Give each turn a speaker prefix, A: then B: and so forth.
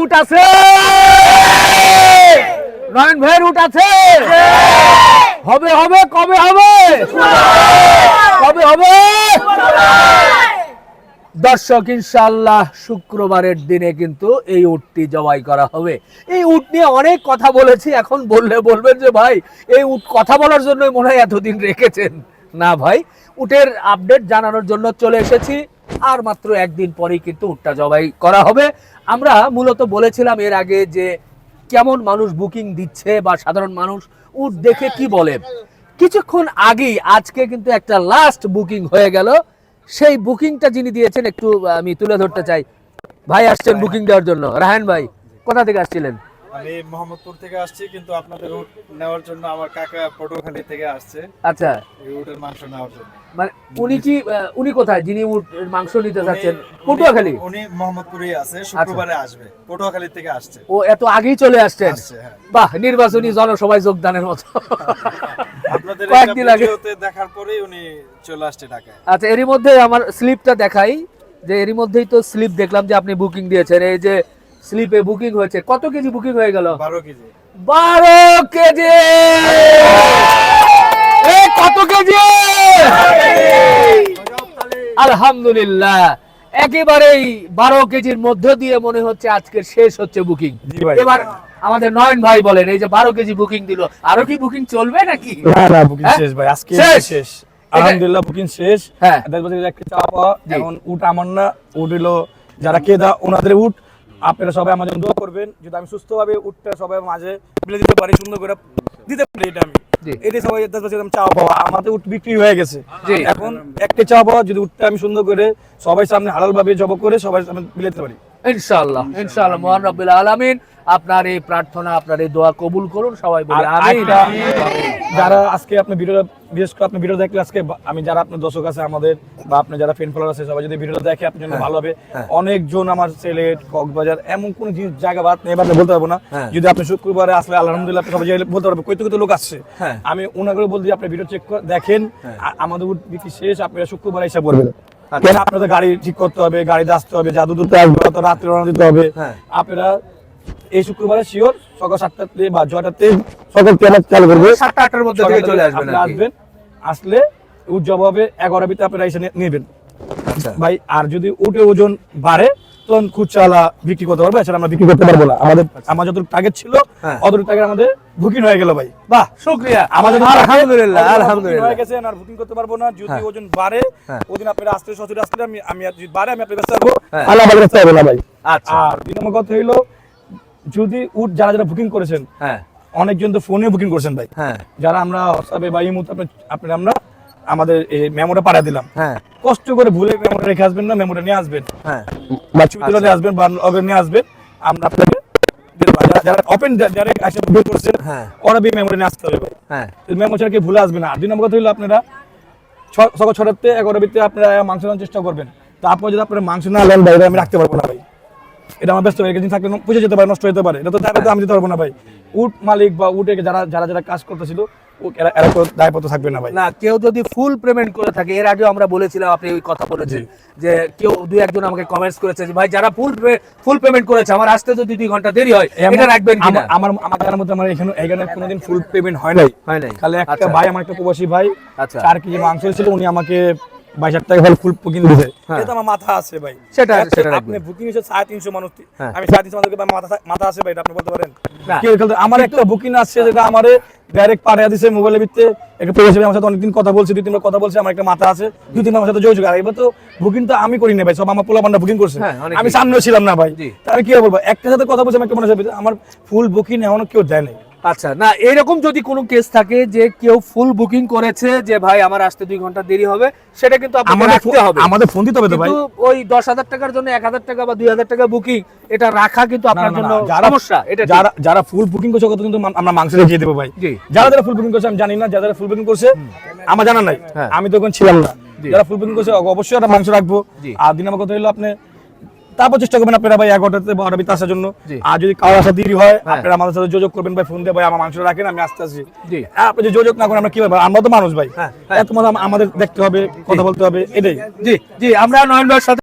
A: উট আছে! নয়ন ভাইয়ের উট আছে! হবে হবে, কবে হবে? কবে হবে? দর্শক ইনশাল্লাহ শুক্রবারের দিনে কিন্তু এই উটটি জবাই করা হবে। এই উট নিয়ে অনেক কথা বলেছি, এখন বললে বলবেন যে, ভাই, এই উট কথা বলার জন্য মনে হয় এতদিন রেখেছেন। না ভাই, উটের আপডেট জানানোর জন্য চলে এসেছি। আর মাত্র একদিন পরেই কিন্তু উটটা জবাই করা হবে। আমরা মূলত বলেছিলাম এর আগে যে কেমন মানুষ বুকিং দিচ্ছে বা সাধারণ মানুষ উট দেখে কি বলে। কিছুক্ষণ আগেই আজকে কিন্তু একটা লাস্ট বুকিং হয়ে গেল। সেই বুকিংটা যিনি দিয়েছেন একটু আমি তুলে ধরতে চাই। ভাই আসছেন বুকিং দেওয়ার জন্য। রাহান ভাই কোথা থেকে আসছিলেন?
B: আমি মোহাম্মদপুর থেকে আসছি কিন্তু আপনাদের উট নেওয়ার জন্য আমার কাকা পটুয়াখালী থেকে আসছে।
A: আচ্ছা।
B: উটের মাংস নেওয়ার জন্য।
A: মানে উনি কি উনি কোথায়? যিনি উট মাংস নিতে চাচ্ছেন
B: উনি-
A: পটুয়াখালী? আচ্ছা।
B: উনি মোহাম্মদপুরেই আছে শুক্রবারে আসবে। পটুয়াখালী থেকে আসছে।
A: ও এত আগেই চলে আসছেন?
B: আসছে হ্যাঁ।
A: বাহ নির্বাচনী জনসভায় যোগদানের মতো।
B: আপনাদের
A: কয়েকদিন আগে।
B: দেখার পরেই উনি চলে আসছে ঢাকায়।
A: আচ্ছা এরই মধ্যে আমার স্লিপটা দেখাই যে এরই মধ্যেই তো স্লিপ দেখলাম যে আপনি বুকিং দিয়েছেন। এই যে স্লিপে বুকিং হয়েছে। কত কেজি বুকিং হয়ে গেল?
B: বারো কেজি।
A: বারো কেজি! কত কেজি? আলহামদুলিল্লাহ। একেবারেই বারো কেজির মধ্য দিয়ে মনে হচ্ছে আজকে শেষ হচ্ছে বুকিং। এবার আমাদের নয়ন ভাই বলেন এই যে বারো কেজি বুকিং দিল আরও কি বুকিং চলবে নাকি? হ্যাঁ?
C: শেষ ভাই আজকে
A: শেষ?
C: আলহামদুলিল্লাহ বুকিং শেষ।
A: হ্যাঁ।
C: একটা চা পাওয়া
A: জি।
C: উট আমার না উট হলো যারা কেদা ওনাদের উট। আপনারা সবাই জন্য দোয়া করবেন। যদি আমি সুস্থভাবে উটটা সবাই মাঝে মিলে দিতে পারি সুন্দর করে দিতে পারি এটা আমি।
A: জি।
C: এটাই সবাই বছর চা পাওয়া আমাদের উট বিক্রি হয়ে গেছে। এখন একটা চা পাওয়া যদি উঠতে আমি সুন্দর করে সবাই সামনে হালাল ভাবে জব করে সবাই সামনে মিলে দিতে পারি।
A: ইনশাআল্লাহ ইনশাআল্লাহ মহান রব্বুল আলামিন আপনার এই প্রার্থনা আপনার এই দোয়া কবুল করুন সবাই বলে আমিন।
C: যারা আজকে আপনি ভিডিওটা বিশেষ করে আপনি ভিডিও দেখলে আজকে আমি যারা আপনার দর্শক আছে আমাদের বা আপনি যারা ফ্রেন্ড ফলোয়ার আছে সবাই যদি ভিডিওটা দেখে আপনার জন্য ভালো হবে অনেকজন আমার সিলেট কক্সবাজার এমন কোন জিনিস জায়গা বাদ নেই এবার বলতে পারব না
A: হ্যাঁ।
C: যদি আপনি শুক্রবারে আসলে আলহামদুলিল্লাহ আপনি সবাই বলতে পারবে কই কত লোক আসছে
A: হ্যাঁ।
C: আমি ওনাকে বলতে আপনি ভিডিও চেক দেখেন আমাদের বিক্রি শেষ আপনারা শুক্রবার এসে পড়বেন
A: আচ্ছা।
C: আপনাদের গাড়ি ঠিক করতে হবে গাড়িতে আসতে হবে জাদু দুটো আসবে রাত্রে রওনা দিতে হবে
A: হ্যাঁ।
C: আপনারা এই শুক্রবারে শিওর সকাল সাতটাতে বা ছটাতে সকাল তেলা চালু করবে
A: সাতটা আটটার মধ্যে থেকে চলে আসবেন
C: আপনি আসবেন আসলে জব হবে এগারো ভিতরে আপনারা এসে নেবেন।
A: আচ্ছা।
C: ভাই আর যদি উঠে ওজন বাড়ে তখন খুচরা বিক্রি করতে পারব এছাড়া আমরা বিক্রি করতে পারব না। আমাদের আমার যত টার্গেট ছিল
A: হ্যাঁ।
C: অতটুকু টার্গেট আমাদের বুকিং হয়ে গেল ভাই।
A: বাহ শুকরিয়া।
C: আমাদের
A: আলহামদুলিল্লাহ আলহামদুলিল্লাহ।
C: হয়ে গেছে আর বুকিং করতে পারব না। যদি
A: হ্যাঁ।
C: ওজন বাড়ে
A: হ্যাঁ।
C: ওদিন আপনারা আসতে সচুরে আসলে আমি আমি যদি বাড়ে আমি আপনার ব্যস্ত থাকব। আল্লাহ ব্যস্ত হবে না ভাই।
A: আচ্ছা।
C: আর নম্বর কথা হইল যদি উট যারা যারা বুকিং করেছেন
A: হ্যাঁ।
C: অনেকজন তো ফোনে বুকিং করছেন ভাই।
A: হ্যাঁ।
C: যারা আমরা হোয়াটসঅ্যাপে বা ইমুতে আপনি আমরা আমাদের এই মেমোটা পাঠিয়ে দিলাম।
A: হ্যাঁ।
C: কষ্ট করে ভুলে মেমোটা রেখে আসবেন না মেমোটা নিয়ে আসবেন।
A: হ্যাঁ।
C: বা ছবি তুলে নিয়ে আসবেন বা লগে নিয়ে আসবেন আমরা আপনাকে যারা- যারা ওপেন যারা আসে বুক করছেন
A: হ্যাঁ।
C: ওরা বি মেমোটা নিয়ে আসতে হবে ভাই।
A: হ্যাঁ।
C: মেমো ছাড়া কি ভুলে আসবে না। আর দুই নম্বর কথা হলো আপনারা সকাল ছটাতে এগারোটার ভিতরে আপনারা মাংস নেওয়ার চেষ্টা করবেন। তারপর যদি আপনারা মাংস না নেন এটা আমি রাখতে পারব না ভাই। এটা আমার ব্যস্ত হয়ে গেছে থাকলে পুজো যেতে পারে নষ্ট হতে পারে। এটা তো দায়িত্ব আমি দিতে পারব না ভাই। উট মালিক বা উটে যারা যারা যারা কাজ করতেছিল এরা এরা কোনো দায়পত্র থাকবে না ভাই।
A: না কেউ যদি ফুল পেমেন্ট করে থাকে এর আগেও আমরা বলেছিলাম আপনি ওই কথা বলেছেন যে কেউ দুই একজন আমাকে কমেন্টস করেছে যে ভাই যারা ফুল ফুল পেমেন্ট করেছে আমার আসতে যদি দুই ঘণ্টা দেরি হয় এটা রাখবেন কিনা?
C: আমার আমার জানার মধ্যে আমার এখানে এখানে কোনোদিন ফুল পেমেন্ট হয় নাই।
A: হয় নাই।
C: একটা
A: আচ্ছা।
C: ভাই আমার একটা প্রবাসী ভাই
A: আচ্ছা।
C: চার কেজি মাংস ছিল উনি আমাকে বাইশ হাজার টাকা ফুল বুকিং দিয়েছে
A: হ্যাঁ।
C: এটা আমার মাথা আছে ভাই।
A: সেটা- সেটা
C: আপনি বুকিং হচ্ছে সাড়ে তিনশো মানুষ।
A: হ্যাঁ।
C: আমি সাড়ে তিনশো মানুষকে মাথা মাথা আছে ভাই এটা আপনি বলতে পারেন।
A: না।
C: কেউ খেলতে আমার একটা বুকিং আছে যেটা আমারে ডাইরেক্ট পাঠিয়ে দিছে মোবাইলের একটা আমার সাথে অনেকদিন কথা বলছে দুই তিনবার কথা বলছে আমার একটা মাথা আছে। দুই তিন আমার সাথে যোগাযোগ। আর এবার তো বুকিং তো আমি করি না ভাই সব আমার পোলা পান্ডা বুকিং করছে।
A: হ্যাঁ,
C: আমি সামনেও ছিলাম না ভাই।
A: জি।
C: তা আমি কি বলব? একটা সাথে কথা বলছি আমি একটা মনে হচ্ছে আমার ফুল বুকিং এখনও কেউ দেয় নাই।
A: আচ্ছা না এরকম যদি কোনো কেস থাকে যে কেউ ফুল বুকিং করেছে যে ভাই আমার আসতে দুই ঘণ্টা দেরি হবে সেটা কিন্তু
C: আমাদের
A: রাখতে হবে।
C: আমাদের ফোন দিতে হবে তো ভাই?
A: ওই দশ হাজার টাকার জন্য এক হাজার টাকা বা দুই হাজার টাকা বুকিং এটা রাখা কিন্তু আপনার জন্য
C: যারা
A: সমস্যা এটা
C: যারা যারা ফুল বুকিং করছে কত কিন্তু আমরা মাংস রেখে দেবো ভাই। যারা যারা ফুল বুকিং করছে আমি জানি না যারা যারা ফুল বুকিং করছে আমার জানা নাই।
A: হ্যাঁ।
C: আমি তখন ছিলাম না। যারা ফুল বুকিং করছে অবশ্যই একটা মাংস রাখব। আর দিন আমার কথা হলো আপনি তারপর চেষ্টা করবেন আপনারা ভাই এগারোটাতে বারোটা বিতে আসার জন্য আর যদি কারোর আসা দেরি হয়
A: হ্যাঁ।
C: আপনারা আমাদের সাথে যোগাযোগ করবেন ভাই ফোন দিয়ে ভাই আমার মাংস রাখেন আমি আসতে আসি
A: জি।
C: আপনি যদি যোগাযোগ না করেন আমরা কি ভাবে আমরা তো মানুষ ভাই
A: হ্যাঁ, হ্যাঁ।
C: এত আমাদের দেখতে হবে কথা বলতে হবে এটাই
A: জি জি আমরা নয়ন ভাইয়ের সাথে